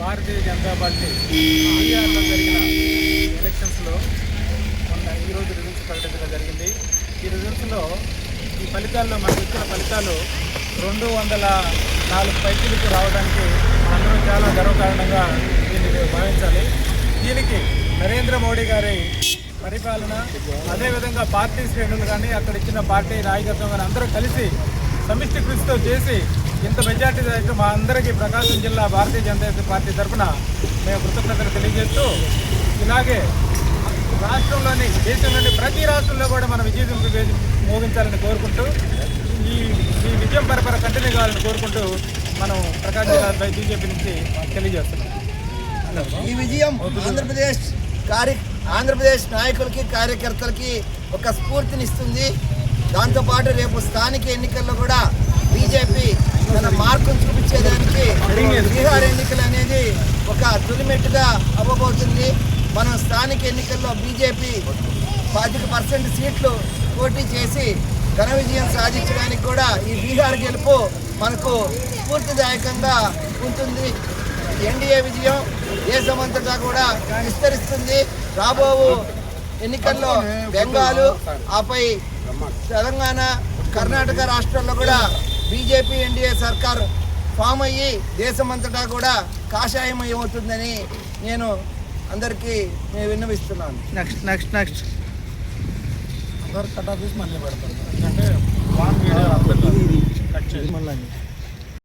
Bharatiya Janata party బీహార్లో జరిగిన ఎలక్షన్స్లో మొన్న ఈరోజు రిజల్ట్స్ ప్రకటించడం జరిగింది. ఈ రిజల్ట్స్లో ఈ ఫలితాల్లో మనకు ఇచ్చిన ఫలితాలు రెండు వందల నాలుగు పైకిలకు రావడానికి అందరూ చాలా గర్వకారణంగా దీన్ని భావించాలి. దీనికి నరేంద్ర మోడీ గారి పరిపాలన అదేవిధంగా పార్టీ శ్రేణులు కానీ అక్కడ ఇచ్చిన పార్టీ నాయకత్వం కానీ అందరూ కలిసి సమిష్టి కృషితో చేసి ఇంత మెజార్టీ అయితే మా అందరికీ ప్రకాశం జిల్లా భారతీయ జనతా పార్టీ తరఫున మేము కృతజ్ఞతలు తెలియజేస్తూ ఇలాగే రాష్ట్రంలోని దేశంలోని ప్రతి రాష్ట్రంలో కూడా మనం విజయం మోగించాలని కోరుకుంటూ ఈ ఈ విజయం పరపర కంటిన్యూ కావాలని కోరుకుంటూ మనం ప్రకాశం జిల్లా బీజేపీ నుంచి తెలియజేస్తున్నాం. ఈ విజయం ఆంధ్రప్రదేశ్ కార్య ఆంధ్రప్రదేశ్ నాయకులకి కార్యకర్తలకి ఒక స్ఫూర్తినిస్తుంది. దాంతోపాటు రేపు స్థానిక ఎన్నికల్లో కూడా బీజేపీ తన మార్కును చూపించేదానికి బీహార్ ఎన్నికలు అనేది ఒక తొలిమెట్టుగా అవ్వబోతుంది. మనం స్థానిక ఎన్నికల్లో బీజేపీ పాతిక పర్సెంట్ సీట్లు పోటీ చేసి ఘన విజయం సాధించడానికి కూడా ఈ బీహార్ గెలుపు మనకు స్ఫూర్తిదాయకంగా ఉంటుంది. ఎన్డీఏ విజయం దేశమంతటా కూడా విస్తరిస్తుంది. రాబో ఎన్నికల్లో బెంగాలు ఆపై తెలంగాణ కర్ణాటక రాష్ట్రాల్లో కూడా బీజేపీ ఎన్డీఏ సర్కార్ ఫామ్ అయ్యి దేశమంతటా కూడా కాషాయమయమవుతుందని నేను అందరికీ నేను విన్నవిస్తున్నాను. Next next next. అందరు కట్ ఆఫీస్ మళ్ళీ పెడతారు. ఎందుకంటే వీడియో కట్ చేసి. మళ్ళీ.